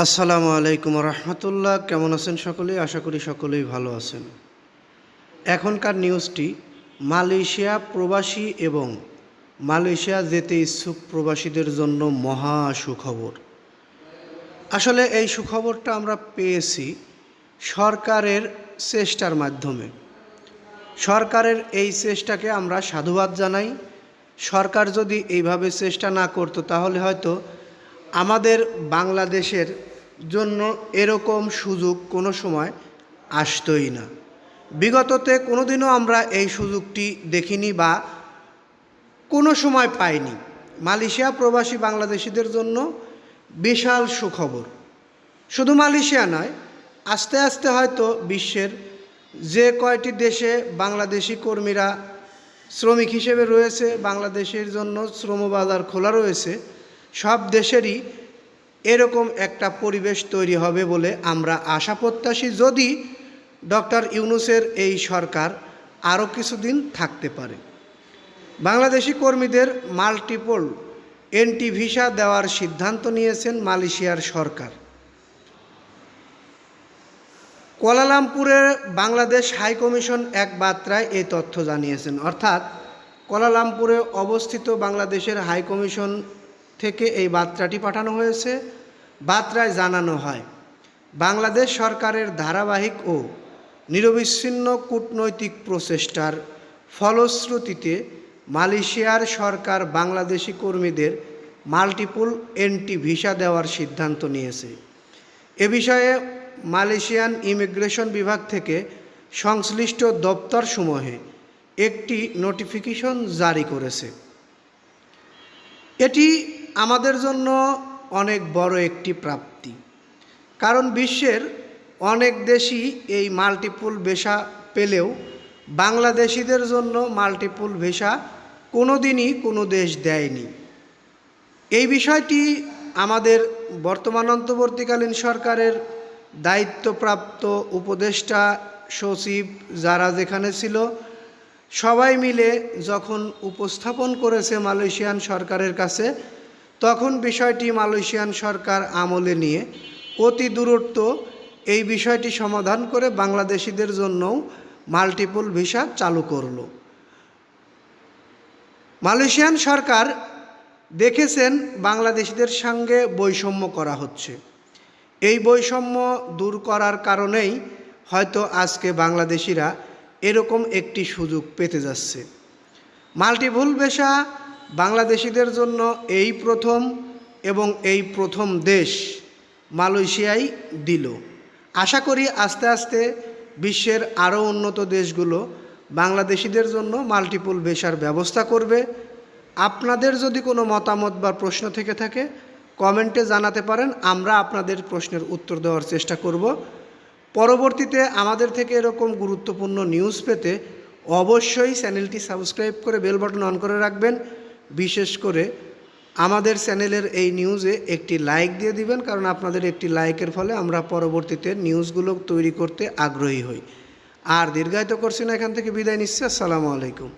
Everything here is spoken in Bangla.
আসসালামু আলাইকুম রহমতুল্লাহ। কেমন আছেন সকলেই আশা করি সকলেই ভালো আছেন। এখনকার নিউজটি, মালয়েশিয়া প্রবাসী এবং মালয়েশিয়া যেতে ইচ্ছুক প্রবাসীদের জন্য মহা সুখবর। আসলে এই সুখবরটা আমরা পেয়েছি সরকারের চেষ্টার মাধ্যমে। সরকারের এই চেষ্টাকে আমরা সাধুবাদ জানাই। সরকার যদি এইভাবে চেষ্টা না করতো, তাহলে হয়তো আমাদের বাংলাদেশের জন্য এরকম সুযোগ কোনো সময় আসতোই না। বিগততে কোনোদিনও আমরা এই সুযোগটি দেখিনি বা কোনো সময় পাইনি। মালয়েশিয়া প্রবাসী বাংলাদেশিদের জন্য বিশাল সুখবর। শুধু মালয়েশিয়া নয়, আস্তে আস্তে হয়তো বিশ্বের যে কয়টি দেশে বাংলাদেশি কর্মীরা শ্রমিক হিসেবে রয়েছে, বাংলাদেশের জন্য শ্রমবাজার খোলা রয়েছে সব দেশেরই এরকম একটা পরিবেশ তৈরি হবে বলে আমরা আশা প্রত্যাশী যদি ডক্টর ইউনুসের এই সরকার আরও কিছুদিন থাকতে পারে। বাংলাদেশি কর্মীদের মাল্টিপল এনটি ভিসা দেওয়ার সিদ্ধান্ত নিয়েছেন মালয়েশিয়ার সরকার। কোয়ালালামপুরের বাংলাদেশ হাই কমিশন এক বার্তায় এই তথ্য জানিয়েছেন। অর্থাৎ কোয়ালালামপুরে অবস্থিত বাংলাদেশের হাই কমিশন থেকে এই বার্তাটি পাঠানো হয়েছে। বার্তায় জানানো হয়, বাংলাদেশ সরকারের ধারাবাহিক ও নিরবিচ্ছিন্ন কূটনৈতিক প্রচেষ্টার ফলশ্রুতিতে মালয়েশিয়ার সরকার বাংলাদেশি কর্মীদের মাল্টিপল এন্টি ভিসা দেওয়ার সিদ্ধান্ত নিয়েছে। এ বিষয়ে মালয়েশিয়ান ইমিগ্রেশন বিভাগ থেকে সংশ্লিষ্ট দপ্তরসমূহে একটি নোটিফিকেশন জারি করেছে। এটি আমাদের জন্য অনেক বড় একটি প্রাপ্তি। কারণ বিশ্বের অনেক দেশই এই মাল্টিপুল ভিসা পেলেও বাংলাদেশিদের জন্য মাল্টিপুল ভিসা কোনো দিনই কোনো দেশ দেয়নি। এই বিষয়টি আমাদের বর্তমান অন্তর্বর্তীকালীন সরকারের দায়িত্বপ্রাপ্ত উপদেষ্টা সচিব যারা যেখানে ছিল, সবাই মিলে যখন উপস্থাপন করেছে মালয়েশিয়ান সরকারের কাছে তখন বিষয়টি মালয়েশিয়ান সরকার আমলে নিয়ে অতি দূরত্ব এই বিষয়টি সমাধান করে বাংলাদেশিদের জন্যও মাল্টিপল ভিসা চালু করল। মালয়েশিয়ান সরকার দেখেছেন বাংলাদেশিদের সঙ্গে বৈষম্য করা হচ্ছে। এই বৈষম্য দূর করার কারণেই হয়তো আজকে বাংলাদেশিরা এরকম একটি সুযোগ পেতে যাচ্ছে। মাল্টিভুল পেশা বাংলাদেশিদের জন্য এই প্রথম এবং এই প্রথম দেশ মালয়েশিয়াই দিল। আশা করি আস্তে আস্তে বিশ্বের আরও উন্নত দেশগুলো বাংলাদেশিদের জন্য মাল্টিপল ভিসার ব্যবস্থা করবে। আপনাদের যদি কোনো মতামত বা প্রশ্ন থেকে থাকে, কমেন্টে জানাতে পারেন, আমরা আপনাদের প্রশ্নের উত্তর দেওয়ার চেষ্টা করব। পরবর্তীতে আমাদের থেকে এরকম গুরুত্বপূর্ণ নিউজ পেতে অবশ্যই চ্যানেলটি সাবস্ক্রাইব করে বেল বাটন অন করে রাখবেন। বিশেষ করে আমাদের চ্যানেলের এই নিউজে একটি লাইক দিয়ে দিবেন, কারণ আপনাদের একটি লাইকের ফলে আমরা পরবর্তীতে নিউজগুলো তৈরি করতে আগ্রহী হই। আর দীর্ঘায়িত করছি না, এখান থেকে বিদায় নিচ্ছি, আসসালামু আলাইকুম।